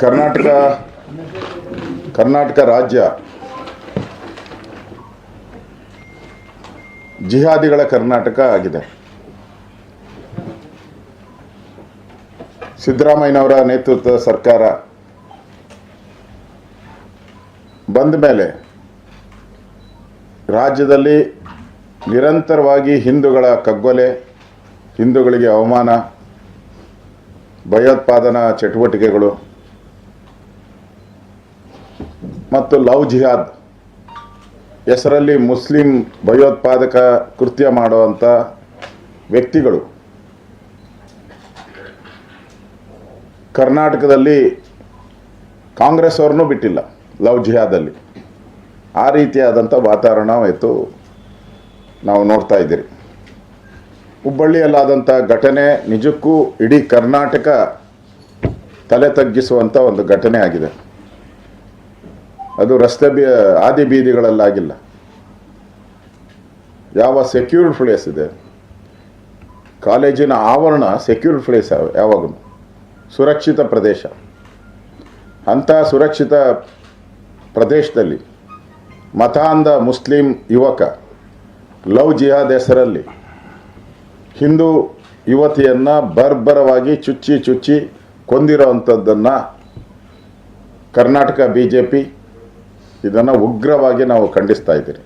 ಕರ್ನಾಟಕ ಕರ್ನಾಟಕ ರಾಜ್ಯ ಜಿಹಾದಿಗಳ ಕರ್ನಾಟಕ ಆಗಿದೆ. ಸಿದ್ದರಾಮಯ್ಯನವರ ನೇತೃತ್ವದ ಸರ್ಕಾರ ಬಂದ ಮೇಲೆ ರಾಜ್ಯದಲ್ಲಿ ನಿರಂತರವಾಗಿ ಹಿಂದೂಗಳ ಕಗ್ಗೊಲೆ, ಹಿಂದೂಗಳಿಗೆ ಅವಮಾನ, ಭಯೋತ್ಪಾದನಾ ಚಟುವಟಿಕೆಗಳು ಮತ್ತು ಲವ್ ಜಿಹಾದ್. ಹೆಸರಲ್ಲಿ ಮುಸ್ಲಿಂ ಭಯೋತ್ಪಾದಕ ಕೃತ್ಯ ಮಾಡುವಂಥ ವ್ಯಕ್ತಿಗಳು. ಕರ್ನಾಟಕದಲ್ಲಿ ಕಾಂಗ್ರೆಸ್ ಅವ್ರನ್ನೂ ಬಿಟ್ಟಿಲ್ಲ ಲವ್ ಜಿಹಾದಲ್ಲಿ. ಆ ರೀತಿಯಾದಂಥ ವಾತಾವರಣ ಇವತ್ತು ನಾವು ನೋಡ್ತಾ ಇದ್ದೀರಿ. ಹುಬ್ಬಳ್ಳಿಯಲ್ಲಾದಂಥ ಘಟನೆ ನಿಜಕ್ಕೂ ಇಡೀ ಕರ್ನಾಟಕ ತಲೆ ತಗ್ಗಿಸುವಂಥ ಒಂದು ಘಟನೆ ಆಗಿದೆ. ಅದು ರಸ್ತೆ ಆದಿ ಬೀದಿಗಳಲ್ಲಾಗಿಲ್ಲ. ಯಾವ ಸೆಕ್ಯೂರ್ಡ್ ಪ್ಲೇಸ್ ಇದೆ, ಕಾಲೇಜಿನ ಆವರಣ ಸೆಕ್ಯೂರ್ಡ್ ಪ್ಲೇಸ್ ಯಾವಾಗಲೂ. ಸುರಕ್ಷಿತ ಪ್ರದೇಶ. ಅಂಥ ಸುರಕ್ಷಿತ ಪ್ರದೇಶದಲ್ಲಿ ಮತಾಂಧ ಮುಸ್ಲಿಂ ಯುವಕ ಲವ್ ಜಿಹಾದ್ ಹೆಸರಲ್ಲಿ ಹಿಂದೂ ಯುವತಿಯನ್ನು ಬರ್ಬರವಾಗಿ ಚುಚ್ಚಿ ಚುಚ್ಚಿ ಕೊಂದಿರೋವಂಥದ್ದನ್ನು ಕರ್ನಾಟಕ ಬಿ ಜೆ ಪಿ ಇದನ್ನು ಉಗ್ರವಾಗಿ ನಾವು ಖಂಡಿಸ್ತಾ ಇದ್ದೀರಿ.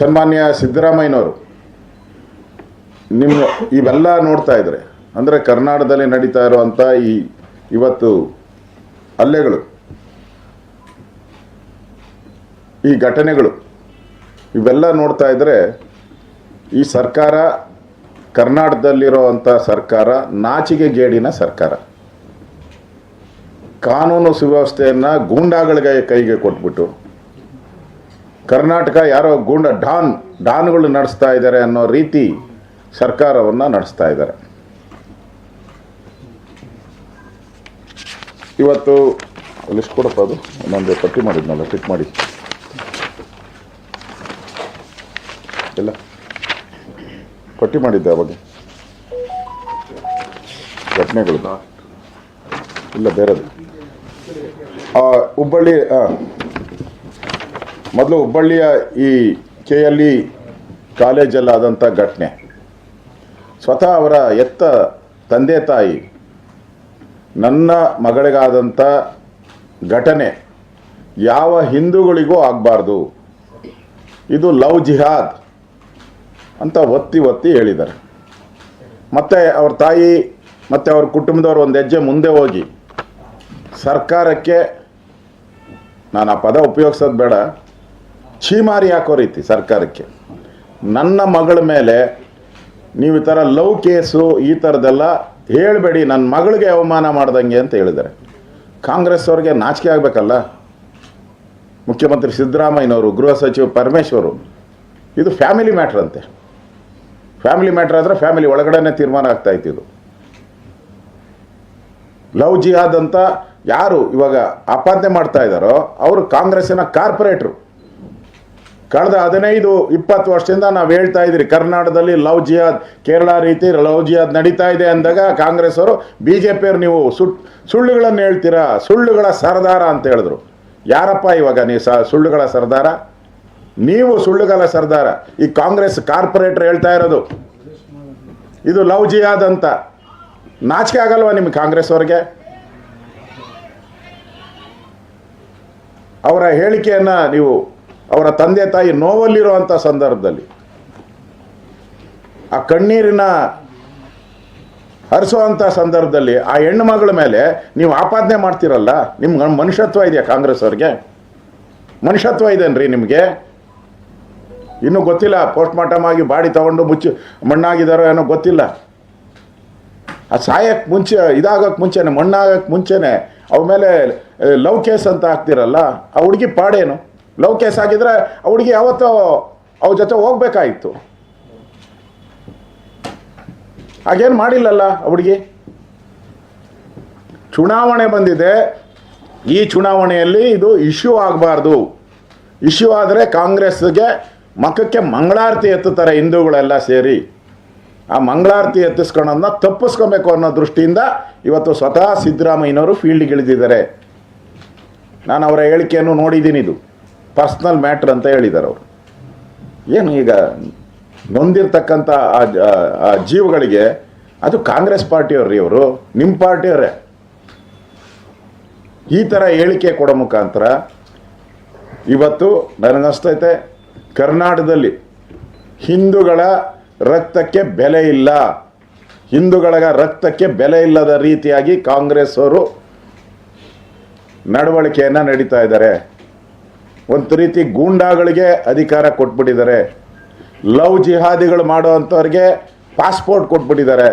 ಸನ್ಮಾನ್ಯ ಸಿದ್ದರಾಮಯ್ಯನವರು, ನಿಮ್ಮ ಇವೆಲ್ಲ ನೋಡ್ತಾ ಇದ್ರೆ, ಅಂದರೆ ಕರ್ನಾಟಕದಲ್ಲಿ ನಡೀತಾ ಇರುವಂಥ ಈ ಇವತ್ತು ಹಲ್ಲೆಗಳು, ಈ ಘಟನೆಗಳು, ಇವೆಲ್ಲ ನೋಡ್ತಾ ಇದ್ರೆ ಈ ಸರ್ಕಾರ ಕರ್ನಾಟಕದಲ್ಲಿರುವಂಥ ಸರ್ಕಾರ ನಾಚಿಗೆ ಗೇಡಿನ ಸರ್ಕಾರ. ಕಾನೂನು ಸುವ್ಯವಸ್ಥೆಯನ್ನು ಗೂಂಡಾಗಳಿಗೆ ಕೈಗೆ ಕೊಟ್ಬಿಟ್ಟು, ಕರ್ನಾಟಕ ಯಾರೋ ಗೂಂಡ ಡಾನ್, ಡಾನ್ಗಳು ನಡೆಸ್ತಾ ಇದ್ದಾರೆ ಅನ್ನೋ ರೀತಿ ಸರ್ಕಾರವನ್ನು ನಡೆಸ್ತಾ ಇದ್ದಾರೆ. ಇವತ್ತು ಲಿಸ್ಟ್ ಕೊಡಪ್ಪ ಅದು? ಇನ್ನೊಂದು ಪಟ್ಟಿ ಮಾಡಿದ್ನಲ್ಲ, ಟಿಕ್ ಮಾಡಿ. ಇಲ್ಲ. ಪಟ್ಟಿ ಮಾಡಿದ್ದೆ ಅವಾಗ. ಘಟನೆಗಳು. ಇಲ್ಲ, ಬೇರೆದು. ಹುಬ್ಬಳ್ಳಿ ಮೊದಲು ಹುಬ್ಬಳ್ಳಿಯ ಈ ಕೆ ಎಲ್ ಇ ಕಾಲೇಜಲ್ಲಾದಂಥ ಘಟನೆ. ಸ್ವತಃ ಅವರ ಎತ್ತ ತಂದೆ ತಾಯಿ, ನನ್ನ ಮಗಳಿಗಾದಂಥ ಘಟನೆ ಯಾವ ಹಿಂದೂಗಳಿಗೂ ಆಗಬಾರ್ದು. ಇದು ಲವ್ ಜಿಹಾದ್ ಅಂತ ಒತ್ತಿ ಒತ್ತಿ ಹೇಳಿದ್ದಾರೆ. ಮತ್ತು ಅವ್ರ ತಾಯಿ ಮತ್ತು ಅವ್ರ ಕುಟುಂಬದವ್ರು ಒಂದು ಹೆಜ್ಜೆ ಮುಂದೆ ಹೋಗಿ ಸರ್ಕಾರಕ್ಕೆ ನಾನು ಆ ಪದ ಉಪಯೋಗಿಸೋದು ಬೇಡ. ಛೀಮಾರಿ ಹಾಕೋ ರೀತಿ ಸರ್ಕಾರಕ್ಕೆ. ನನ್ನ ಮಗಳ ಮೇಲೆ ನೀವು ಈ ಥರ ಲವ್ ಕೇಸು ಈ ಥರದ್ದೆಲ್ಲ ಹೇಳಬೇಡಿ ನನ್ನ ಮಗಳಿಗೆ ಅವಮಾನ ಮಾಡ್ದಂಗೆ ಅಂತ ಹೇಳಿದ್ದಾರೆ. ಕಾಂಗ್ರೆಸ್ ಅವ್ರಿಗೆ ನಾಚಿಕೆ ಆಗಬೇಕಲ್ಲ? ಮುಖ್ಯಮಂತ್ರಿ ಸಿದ್ದರಾಮಯ್ಯನವರು, ಗೃಹ ಸಚಿವ ಪರಮೇಶ್ವರು, ಇದು ಫ್ಯಾಮಿಲಿ ಮ್ಯಾಟ್ರ್ ಅಂತೆ. ಫ್ಯಾಮಿಲಿ ಮ್ಯಾಟ್ರ್ ಆದರೆ ಫ್ಯಾಮಿಲಿ ಒಳಗಡೆನೆ ತೀರ್ಮಾನ ಆಗ್ತಾ ಇತ್ತು ಇದು. ಲವ್ ಜಿಹಾದ್ ಅಂತ ಯಾರು ಇವಾಗ ಆಪಾದನೆ ಮಾಡ್ತಾ ಇದ್ದಾರೋ ಅವರು ಕಾಂಗ್ರೆಸ್ಸಿನ ಕಾರ್ಪೊರೇಟ್ರು. ಕಳೆದ ಹದಿನೈದು, ಇಪ್ಪತ್ತು ವರ್ಷದಿಂದ ನಾವು ಹೇಳ್ತಾ ಇದ್ದೀರಿ, ಕರ್ನಾಟಕದಲ್ಲಿ ಲವ್ ಜಿಯಾದ್ ಕೇರಳ ರೀತಿ ಲವ್ ಜಿಯಾದ್ ನಡೀತಾ ಇದೆ ಅಂದಾಗ ಕಾಂಗ್ರೆಸ್ ಅವರು ಬಿ ಜೆ ಪಿಯವರು ನೀವು ಸುಟ್ ಸುಳ್ಳುಗಳನ್ನು ಹೇಳ್ತೀರಾ? ಸುಳ್ಳುಗಳ ಸರದಾರ ಅಂತ ಹೇಳಿದ್ರು. ಯಾರಪ್ಪ ಇವಾಗ ನೀವು ಸ, ಸುಳ್ಳುಗಳ ಸರ್ದಾರ? ನೀವು ಸುಳ್ಳುಗಳ ಸರ್ದಾರ. ಈ ಕಾಂಗ್ರೆಸ್ ಕಾರ್ಪೊರೇಟರ್ ಹೇಳ್ತಾ ಇರೋದು. ಇದು ಲವ್ ಜಿಯಾದ್ ಅಂತ. ನಾಚಿಕೆ ಆಗಲ್ವಾ ನಿಮ್ಗೆ ಕಾಂಗ್ರೆಸ್ ಅವ್ರಿಗೆ? ಅವರ ಹೇಳಿಕೆಯನ್ನು ನೀವು ಅವರ ತಂದೆ ತಾಯಿ ನೋವಲ್ಲಿರುವಂಥ ಸಂದರ್ಭದಲ್ಲಿ ಆ ಕಣ್ಣೀರಿನ ಹರಿಸುವಂಥ ಸಂದರ್ಭದಲ್ಲಿ ಆ ಹೆಣ್ಣು ಮಗಳ ಮೇಲೆ ನೀವು ಆಪಾದನೆ ಮಾಡ್ತೀರಲ್ಲ ನಿಮ್ಗೆ ಮನುಷ್ಯತ್ವ ಇದೆಯಾ ಕಾಂಗ್ರೆಸ್ ಅವ್ರಿಗೆ? ಮನುಷ್ಯತ್ವ ಇದೆನ್ರಿ ನಿಮಗೆ? ಇನ್ನೂ ಗೊತ್ತಿಲ್ಲ ಪೋಸ್ಟ್ ಮಾರ್ಟಮ್ ಆಗಿ ಬಾಡಿ ತಗೊಂಡು ಮುಚ್ಚಿ ಮಣ್ಣಾಗಿದ್ದಾರೋ ಏನೋ ಗೊತ್ತಿಲ್ಲ. ಆ ಸಾಯಕ್ಕೆ ಮುಂಚೆ ಇದಾಗಕ್ಕೆ ಮುಂಚೆನೆ ಮಣ್ಣಾಗಕ್ಕೆ ಮುಂಚೆನೆ ಅವ ಮೇಲೆ ಲವ್ ಕೇಸ್ ಅಂತ ಹಾಕ್ತಿರಲ್ಲ, ಆ ಹುಡುಗಿ ಪಾಡೇನು? ಲವ್ ಕೇಸ್ ಆಗಿದ್ರೆ ಆ ಹುಡುಗಿ ಯಾವತ್ತೋ ಅವ್ರ ಜೊತೆ ಹೋಗ್ಬೇಕಾಗಿತ್ತು ಹಾಗೇನು ಮಾಡಿಲ್ಲಲ್ಲ ಆ ಹುಡುಗಿ? ಚುನಾವಣೆ ಬಂದಿದೆ. ಈ ಚುನಾವಣೆಯಲ್ಲಿ ಇದು ಇಶ್ಯೂ ಆಗಬಾರ್ದು. ಇಶ್ಯೂ ಆದರೆ ಕಾಂಗ್ರೆಸ್ಗೆ ಮಕ್ಕಕ್ಕೆ ಮಂಗಳಾರತಿ ಎತ್ತುತ್ತಾರೆ ಹಿಂದೂಗಳೆಲ್ಲ ಸೇರಿ. ಆ ಮಂಗಳಾರತಿ ಎತ್ತಿಸ್ಕೊಳೋದನ್ನ ತಪ್ಪಿಸ್ಕೊಬೇಕು ಅನ್ನೋ ದೃಷ್ಟಿಯಿಂದ ಇವತ್ತು ಸ್ವತಃ ಸಿದ್ದರಾಮಯ್ಯನವರು ಫೀಲ್ಡ್ಗೆ ಇಳಿದಿದ್ದಾರೆ ನಾನು ಅವರ ಹೇಳಿಕೆಯನ್ನು ನೋಡಿದ್ದೀನಿ ಇದು. ಪರ್ಸ್ನಲ್ ಮ್ಯಾಟ್ರ್ ಅಂತ ಹೇಳಿದ್ದಾರೆ ಅವರು. ಏನು ಈಗ ನೊಂದಿರ್ತಕ್ಕಂಥ ಆ ಜೀವಗಳಿಗೆ ಅದು ಕಾಂಗ್ರೆಸ್ ಪಾರ್ಟಿಯವ್ರಿ ಅವರು ನಿಮ್ಮ ಪಾರ್ಟಿಯವರೇ. ಈ ಥರ ಹೇಳಿಕೆ ಕೊಡೋ ಮುಖಾಂತರ ಇವತ್ತು ನನಗನ್ನಿಸ್ತೈತೆ ಕರ್ನಾಟಕದಲ್ಲಿ ಹಿಂದೂಗಳ ರಕ್ತಕ್ಕೆ ಬೆಲೆ ಇಲ್ಲ. ಹಿಂದೂಗಳ ರಕ್ತಕ್ಕೆ ಬೆಲೆ ಇಲ್ಲದ ರೀತಿಯಾಗಿ ಕಾಂಗ್ರೆಸ್ ಅವರು ನಡವಳಿಕೆಯನ್ನು ನಡೀತಾ ಇದ್ದಾರೆ. ಒಂದು ರೀತಿ ಗೂಂಡಾಗಳಿಗೆ ಅಧಿಕಾರ ಕೊಟ್ಬಿಟ್ಟಿದ್ದಾರೆ. Love ಜಿಹಾದಿಗಳು ಮಾಡುವಂಥವ್ರಿಗೆ passport ಕೊಟ್ಬಿಟ್ಟಿದ್ದಾರೆ.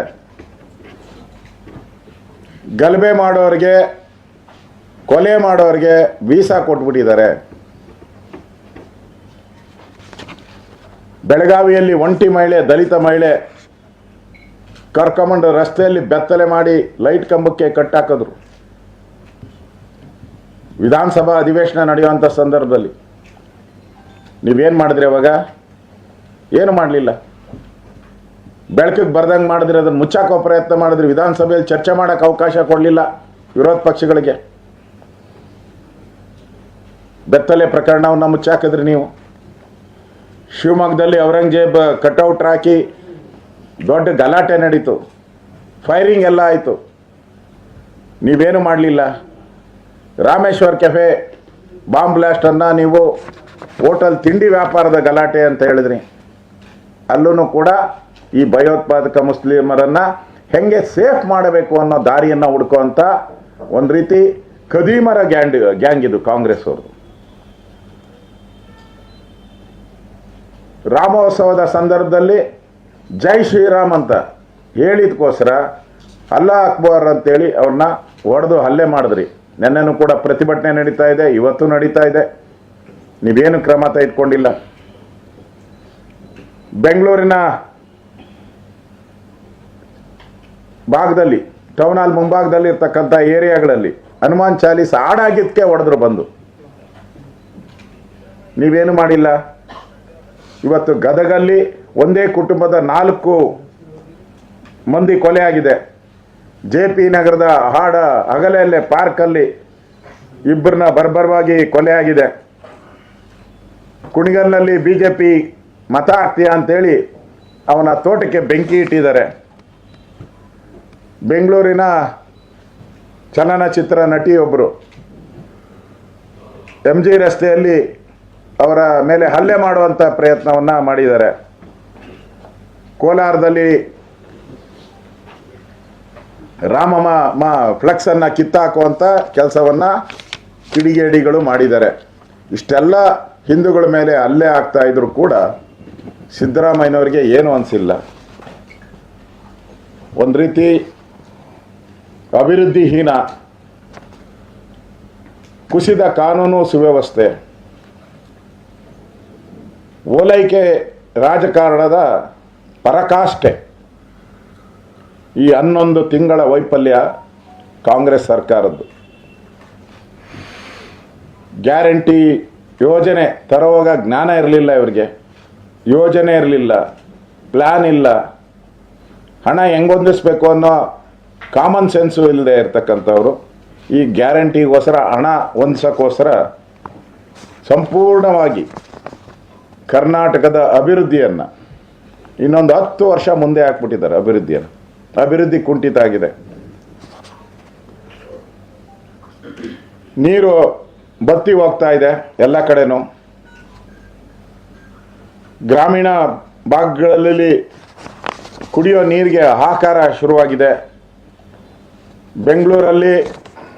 ಗಲಭೆ ಮಾಡೋರಿಗೆ, ಕೊಲೆ ಮಾಡೋರಿಗೆ ವೀಸಾ ಕೊಟ್ಬಿಟ್ಟಿದ್ದಾರೆ. ಬೆಳಗಾವಿಯಲ್ಲಿ ಒಂಟಿ ಮಹಿಳೆ, ದಲಿತ ಮಹಿಳೆ ಕರ್ಕೊಂಬಂಡು ರಸ್ತೆಯಲ್ಲಿ ಬೆತ್ತಲೆ ಮಾಡಿ ಲೈಟ್ ಕಂಬಕ್ಕೆ ಕಟ್ಟಾಕಿದ್ರು. ವಿಧಾನಸಭಾ ಅಧಿವೇಶನ ನಡೆಯುವಂಥ ಸಂದರ್ಭದಲ್ಲಿ ನೀವೇನು ಮಾಡಿದ್ರಿ ಅವಾಗ? ಏನು ಮಾಡಲಿಲ್ಲ? ಬೆಳಕಿಗೆ ಬರ್ದಂಗೆ ಮಾಡಿದ್ರಿ ಅದನ್ನು ಮುಚ್ಚಾಕೋ ಪ್ರಯತ್ನ ಮಾಡಿದ್ರಿ ವಿಧಾನಸಭೆಯಲ್ಲಿ ಚರ್ಚೆ ಮಾಡೋಕ್ಕೆ ಅವಕಾಶ ಕೊಡಲಿಲ್ಲ ವಿರೋಧ ಪಕ್ಷಗಳಿಗೆ. ಬೆತ್ತಲೆ ಪ್ರಕರಣವನ್ನು ಮುಚ್ಚಾಕಿದ್ರಿ ನೀವು. ಶಿವಮೊಗ್ಗದಲ್ಲಿ ಔರಂಗಜೇಬ್ ಕಟೌಟ್ ಹಾಕಿ ದೊಡ್ಡ ಗಲಾಟೆ ನಡೀತು. ಫೈರಿಂಗ್ ಎಲ್ಲ ಆಯಿತು. ನೀವೇನು ಮಾಡಲಿಲ್ಲ? ರಾಮೇಶ್ವರ್ ಕೆಫೆ, ಬಾಂಬ್ ಬ್ಲಾಸ್ಟನ್ನು ನೀವು ಹೋಟೆಲ್ ತಿಂಡಿ ವ್ಯಾಪಾರದ ಗಲಾಟೆ ಅಂತ ಹೇಳಿದ್ರಿ. ಅಲ್ಲೂ ಕೂಡ ಈ ಭಯೋತ್ಪಾದಕ ಮುಸ್ಲಿಮರನ್ನು ಹೆಂಗೆ ಸೇಫ್ ಮಾಡಬೇಕು ಅನ್ನೋ ದಾರಿಯನ್ನು ಹುಡ್ಕೋಂಥ ಒಂದು ರೀತಿ ಕದೀಮರ ಗ್ಯಾಂಡ್, ಗ್ಯಾಂಗ್ ಇದು ಕಾಂಗ್ರೆಸ್ ಅವರು ರಾಮೋತ್ಸವದ ಸಂದರ್ಭದಲ್ಲಿ ಜೈ ಶ್ರೀರಾಮ್ ಅಂತ ಹೇಳಿದ್ಕೋಸ್ಕರ ಅಲ್ಲಾ ಅಕ್ಬರ್ ಅಂತೇಳಿ ಅವ್ರನ್ನ ಹೊಡೆದು ಹಲ್ಲೆ ಮಾಡಿದ್ರಿ. ನೆನ್ನೆನೂ ಕೂಡ ಪ್ರತಿಭಟನೆ ನಡೀತಾ ಇದೆ, ಇವತ್ತು ನಡೀತಾ ಇದೆ. ನೀವೇನು ಕ್ರಮ ತೆಗೆದುಕೊಂಡಿಲ್ಲ. ಬೆಂಗಳೂರಿನ ಭಾಗದಲ್ಲಿ ಟೌನ್ ಹಾಲ್ ಮುಂಭಾಗದಲ್ಲಿ ಇರ್ತಕ್ಕಂಥ ಏರಿಯಾಗಳಲ್ಲಿ ಹನುಮಾನ್ ಚಾಲೀಸ್ ಹಾಡಾಗಿದ್ದಕ್ಕೆ ಹೊಡೆದ್ರು ಬಂದು. ನೀವೇನು ಮಾಡಿಲ್ಲ? ಇವತ್ತು ಗದಗಲ್ಲಿ ಒಂದೇ ಕುಟುಂಬದ ನಾಲ್ಕು ಮಂದಿ ಕೊಲೆ ಆಗಿದೆ. ಜೆ ಪಿ ನಗರದ ಹಾಡ ಪಾರ್ಕ್ ಪಾರ್ಕಲ್ಲಿ ಇಬ್ಬರನ್ನ ಬರ್ಬರವಾಗಿ ಕೊಲೆ ಆಗಿದೆ ಕುಣಿಗಲ್ನಲ್ಲಿ ಬಿ ಜೆ ಪಿ ಮತ ಹಾಕ್ತೀಯ ಅಂತೇಳಿ ಅವನ ತೋಟಕ್ಕೆ ಬೆಂಕಿ ಇಟ್ಟಿದ್ದಾರೆ. ಬೆಂಗಳೂರಿನ ಚಲನಚಿತ್ರ ನಟಿಯೊಬ್ಬರು ಎಂ ಜಿ ರಸ್ತೆಯಲ್ಲಿ ಅವರ ಮೇಲೆ ಹಲ್ಲೆ ಮಾಡುವಂಥ ಪ್ರಯತ್ನವನ್ನು ಮಾಡಿದ್ದಾರೆ. ಕೋಲಾರದಲ್ಲಿ ರಾಮಮ್ಮ ಮ ಫ್ಲೆಕ್ಸನ್ನು ಕಿತ್ತಾಕುವಂಥ ಕೆಲಸವನ್ನ ಕಿಡಿಗೇಡಿಗಳು ಮಾಡಿದ್ದಾರೆ. ಇಷ್ಟೆಲ್ಲ ಹಿಂದೂಗಳ ಮೇಲೆ ಅಲ್ಲೇ ಆಗ್ತಾ ಇದ್ರು ಕೂಡ ಸಿದ್ದರಾಮಯ್ಯನವರಿಗೆ ಏನು ಅನಿಸಿಲ್ಲ. ಒಂದು ರೀತಿ ಅಭಿವೃದ್ಧಿಹೀನ, ಕುಸಿದ ಕಾನೂನು ಸುವ್ಯವಸ್ಥೆ, ಓಲೈಕೆ ರಾಜಕಾರಣದ ಪರಕಾಷ್ಠೆ. ಈ ಹನ್ನೊಂದು ತಿಂಗಳ ವೈಫಲ್ಯ ಕಾಂಗ್ರೆಸ್ ಸರ್ಕಾರದ್ದು. ಗ್ಯಾರಂಟಿ ಯೋಜನೆ ತರುವಾಗ ಜ್ಞಾನ ಇರಲಿಲ್ಲ ಇವರಿಗೆ. ಯೋಜನೆ ಇರಲಿಲ್ಲ ಪ್ಲ್ಯಾನ್ ಇಲ್ಲ. ಹಣ ಹೆಂಗೊಂದಿಸ್ಬೇಕು ಅನ್ನೋ ಕಾಮನ್ ಸೆನ್ಸು ಇಲ್ಲದೆ ಇರ್ತಕ್ಕಂಥವ್ರು ಈ ಗ್ಯಾರಂಟಿಗೋಸ್ಕರ ಹಣ ಹೊಂದಿಸೋಕ್ಕೋಸ್ಕರ ಸಂಪೂರ್ಣವಾಗಿ ಕರ್ನಾಟಕದ ಅಭಿವೃದ್ಧಿಯನ್ನು ಇನ್ನೊಂದು ಹತ್ತು ವರ್ಷ ಮುಂದೆ ಹಾಕ್ಬಿಟ್ಟಿದ್ದಾರೆ ಅಭಿವೃದ್ಧಿಯನ್ನು. ಅಭಿವೃದ್ಧಿ ಕುಂಠಿತ ಆಗಿದೆ. ನೀರು ಬತ್ತಿ ಹೋಗ್ತಾ ಇದೆ ಎಲ್ಲ ಕಡೆನೂ. ಗ್ರಾಮೀಣ ಭಾಗಗಳಲ್ಲಿ ಕುಡಿಯೋ ನೀರಿಗೆ ಆಕಾರ ಶುರುವಾಗಿದೆ. ಬೆಂಗಳೂರಲ್ಲಿ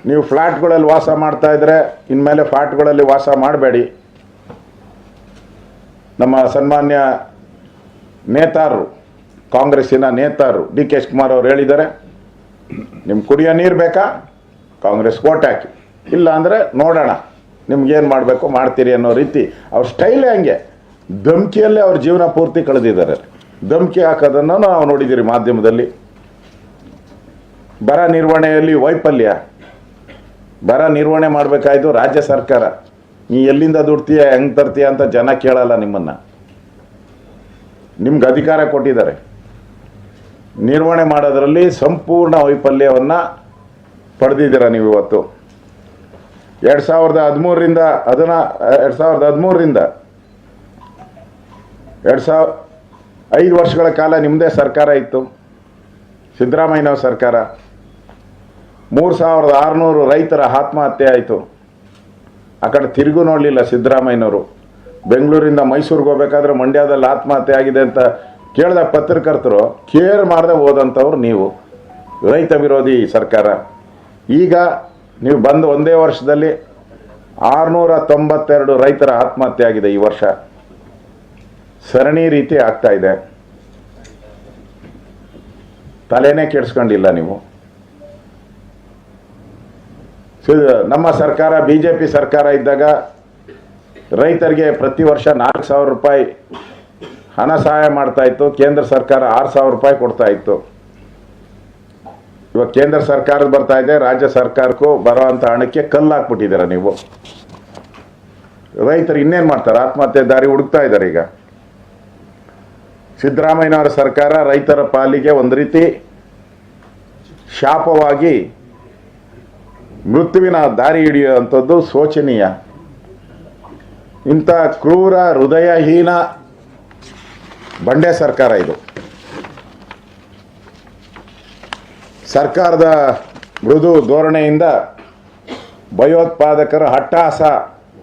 ನೀವು ಫ್ಲ್ಯಾಟ್ಗಳಲ್ಲಿ ವಾಸ ಮಾಡ್ತಾ ಇದ್ರೆ ಇನ್ಮೇಲೆ ಫ್ಲ್ಯಾಟ್ಗಳಲ್ಲಿ ವಾಸ ಮಾಡಬೇಡಿ. ನಮ್ಮ ಸನ್ಮಾನ್ಯ ನೇತಾರರು. ಕಾಂಗ್ರೆಸ್ಸಿನ ನೇತಾರರು ಡಿ ಕೆ ಶಿವಕುಮಾರ್ ಅವರು ಹೇಳಿದ್ದಾರೆ ನಿಮ್ಮ ಕುಡಿಯೋ ನೀರು ಬೇಕಾ? ಕಾಂಗ್ರೆಸ್ ಓಟ್ ಹಾಕಿ. ಇಲ್ಲ ಅಂದರೆ ನೋಡೋಣ ನಿಮ್ಗೇನು ಮಾಡಬೇಕು, ಮಾಡ್ತೀರಿ ಅನ್ನೋ ರೀತಿ. ಅವ್ರ ಸ್ಟೈಲೇ ಹಂಗೆ. ಧಮ್ಕಿಯಲ್ಲೇ ಅವ್ರ ಜೀವನ ಪೂರ್ತಿ ಕಳೆದಿದ್ದಾರೆ. ಧಮ್ಕಿ ಹಾಕೋದನ್ನು ನಾವು ನೋಡಿದ್ದೀರಿ ಮಾಧ್ಯಮದಲ್ಲಿ. ಬರ ನಿರ್ವಹಣೆಯಲ್ಲಿ ವೈಫಲ್ಯ. ಬರ ನಿರ್ವಹಣೆ ಮಾಡಬೇಕಾಯ್ತು ರಾಜ್ಯ ಸರ್ಕಾರ. ನೀ ಎಲ್ಲಿಂದ ದುಡ್ತೀಯ, ಹೆಂಗೆ ತರ್ತೀಯ ಅಂತ ಜನ ಕೇಳಲ್ಲ ನಿಮ್ಮನ್ನು. ನಿಮ್ಗೆ ಅಧಿಕಾರ ಕೊಟ್ಟಿದ್ದಾರೆ. ನಿರ್ವಹಣೆ ಮಾಡೋದರಲ್ಲಿ ಸಂಪೂರ್ಣ ವೈಫಲ್ಯವನ್ನು ಪಡೆದಿದ್ದೀರ ನೀವು ಇವತ್ತು? ಎರಡು ಸಾವಿರದ ಹದಿಮೂರರಿಂದ ಅದನ್ನ, ಎರಡು ಸಾವಿರದ ಹದಿಮೂರರಿಂದ ಎರಡು ಸಾವಿರ ಐದು ವರ್ಷಗಳ ಕಾಲ ನಿಮ್ಮದೇ ಸರ್ಕಾರ ಇತ್ತು. ಸಿದ್ದರಾಮಯ್ಯನವ್ರ ಸರ್ಕಾರ. ಮೂರು ಸಾವಿರದ ಆರುನೂರು ರೈತರ ಆತ್ಮಹತ್ಯೆ ಆಯಿತು. ಆ ಕಡೆ ತಿರುಗೂ ನೋಡಲಿಲ್ಲ ಸಿದ್ದರಾಮಯ್ಯನವರು. ಬೆಂಗಳೂರಿಂದ ಮೈಸೂರಿಗೆ ಹೋಗ್ಬೇಕಾದ್ರೆ ಮಂಡ್ಯದಲ್ಲಿ ಆತ್ಮಹತ್ಯೆ ಆಗಿದೆ ಅಂತ ಕೇಳಿದ ಪತ್ರಕರ್ತರು, ಕೇರ್ ಮಾಡದೆ ಹೋದಂಥವ್ರು ನೀವು. ರೈತ ವಿರೋಧಿ ಸರ್ಕಾರ. ಈಗ ನೀವು ಬಂದು ಒಂದೇ ವರ್ಷದಲ್ಲಿ ಆರುನೂರ ತೊಂಬತ್ತೆರಡು ರೈತರ ಆತ್ಮಹತ್ಯೆ ಆಗಿದೆ ಈ ವರ್ಷ. ಸರಣಿ ರೀತಿ ಆಗ್ತಾ ಇದೆ. ತಲೆನೇ ಕೆಡಿಸ್ಕೊಂಡಿಲ್ಲ ನೀವು. ನಮ್ಮ ಸರ್ಕಾರ ಬಿ ಜೆ ಪಿ ಸರ್ಕಾರ ಇದ್ದಾಗ ರೈತರಿಗೆ ಪ್ರತಿ ವರ್ಷ ನಾಲ್ಕು ಸಾವಿರ ರೂಪಾಯಿ ಹಣ ಸಹಾಯ ಮಾಡ್ತಾ ಇತ್ತು. ಕೇಂದ್ರ ಸರ್ಕಾರ ಆರು ಸಾವಿರ ರೂಪಾಯಿ ಕೊಡ್ತಾ ಇತ್ತು. ಇವಾಗ ಕೇಂದ್ರ ಸರ್ಕಾರದ ಬರ್ತಾ ಇದೆ, ರಾಜ್ಯ ಸರ್ಕಾರಕ್ಕೂ ಬರೋವಂಥ ಹಣಕ್ಕೆ ಕಲ್ಲು ಹಾಕ್ಬಿಟ್ಟಿದ್ದೀರ ನೀವು? ರೈತರು ಇನ್ನೇನು ಮಾಡ್ತಾರೆ? ಆತ್ಮಹತ್ಯೆ ದಾರಿ ಹುಡುಕ್ತಾ ಇದ್ದಾರೆ ಈಗ. ಸಿದ್ದರಾಮಯ್ಯನವರ ಸರ್ಕಾರ ರೈತರ ಪಾಲಿಗೆ ಒಂದು ರೀತಿ ಶಾಪವಾಗಿ ಮೃತ್ಯುವಿನ ದಾರಿ ಹಿಡಿಯುವಂಥದ್ದು ಶೋಚನೀಯ. ಇಂಥ ಕ್ರೂರ, ಹೃದಯಹೀನ ಬಂಡೆ ಸರ್ಕಾರ ಇದು. ಸರ್ಕಾರದ ಮೃದು ಧೋರಣೆಯಿಂದ ಭಯೋತ್ಪಾದಕರ ಹಟ್ಟಾಸ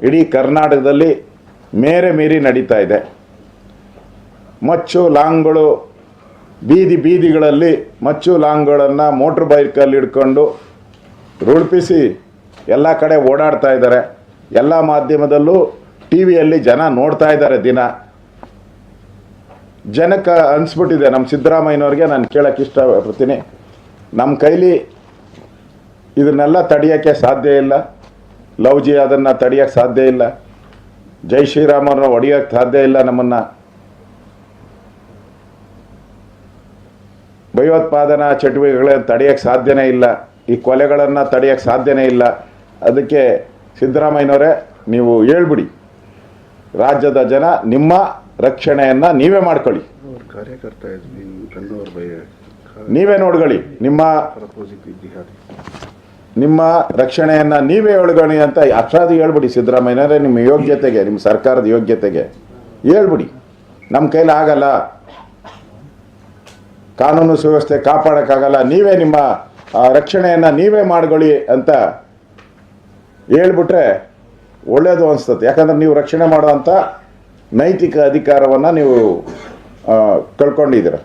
ಇಡೀ ಕರ್ನಾಟಕದಲ್ಲಿ ಮೇರೆ ಮೀರಿ ನಡೀತಾ ಇದೆ. ಮಚ್ಚು ಲಾಂಗ್ಗಳು ಬೀದಿ ಬೀದಿಗಳಲ್ಲಿ ಮಚ್ಚು ಲಾಂಗ್ಗಳನ್ನು ಮೋಟ್ರ್ ಬೈಕಲ್ಲಿ ಹಿಡ್ಕೊಂಡು ರುಳ್ಪಿಸಿ ಎಲ್ಲ ಕಡೆ ಓಡಾಡ್ತಾ ಇದ್ದಾರೆ. ಎಲ್ಲ ಮಾಧ್ಯಮದಲ್ಲೂ ಟಿ ವಿಯಲ್ಲಿ ಜನ ನೋಡ್ತಾ ಇದ್ದಾರೆ ದಿನ. ಜನಕ್ಕೆ ಅನಿಸ್ಬಿಟ್ಟಿದೆ ನಮ್ಮ ಸಿದ್ದರಾಮಯ್ಯನವ್ರಿಗೆ, ನಾನು ಕೇಳೋಕ್ಕೆ ಇಷ್ಟಪಡ್ತೀನಿ. ನಮ್ಮ ಕೈಲಿ ಇದನ್ನೆಲ್ಲ ತಡೆಯೋಕ್ಕೆ ಸಾಧ್ಯ ಇಲ್ಲ. ಲವ್ಜಿ ಅದನ್ನು ತಡೆಯೋಕ್ಕೆ ಸಾಧ್ಯ ಇಲ್ಲ. ಜೈ ಶ್ರೀರಾಮರನ್ನ ಹೊಡೆಯೋಕ್ಕೆ ಸಾಧ್ಯ ಇಲ್ಲ ನಮ್ಮನ್ನು. ಭಯೋತ್ಪಾದನಾ ಚಟುವಟಿಕೆಗಳನ್ನು ತಡೆಯೋಕ್ಕೆ ಸಾಧ್ಯನೇ ಇಲ್ಲ. ಈ ಕೊಲೆಗಳನ್ನು ತಡೆಯೋಕ್ಕೆ ಸಾಧ್ಯನೇ ಇಲ್ಲ. ಅದಕ್ಕೆ ಸಿದ್ದರಾಮಯ್ಯನವರೇ, ನೀವು ಹೇಳ್ಬಿಡಿ. ರಾಜ್ಯದ ಜನ ನಿಮ್ಮ ರಕ್ಷಣೆಯನ್ನ ನೀವೇ ಮಾಡ್ಕೊಳ್ಳಿ. ಕಾರ್ಯಕರ್ತ ನೀವೇ ನೋಡ್ಕೊಳ್ಳಿ. ನಿಮ್ಮ ನಿಮ್ಮ ರಕ್ಷಣೆಯನ್ನ ನೀವೇ ಹೇಳ್ಕೊಳ್ಳಿ ಅಂತ ಅಷ್ಟಾದಿ ಹೇಳ್ಬಿಡಿ ಸಿದ್ದರಾಮಯ್ಯನವರೇ ನಿಮ್ಮ ಯೋಗ್ಯತೆಗೆ ನಿಮ್ಮ ಸರ್ಕಾರದ ಯೋಗ್ಯತೆಗೆ ಹೇಳ್ಬಿಡಿ. ನಮ್ಮ ಕೈಲಿ ಆಗಲ್ಲ. ಕಾನೂನು ಸುವ್ಯವಸ್ಥೆ ಕಾಪಾಡೋಕ್ಕಾಗಲ್ಲ. ನೀವೇ ನಿಮ್ಮ ರಕ್ಷಣೆಯನ್ನ ನೀವೇ ಮಾಡ್ಕೊಳ್ಳಿ ಅಂತ ಹೇಳ್ಬಿಟ್ರೆ ಒಳ್ಳೆಯದು ಅನಿಸ್ತದೆ. ಯಾಕಂದ್ರೆ ನೀವು ರಕ್ಷಣೆ ಮಾಡುವಂಥ ನೈತಿಕ ಅಧಿಕಾರವನ್ನು ನೀವು ಕಳ್ಕೊಂಡಿದ್ದೀರ.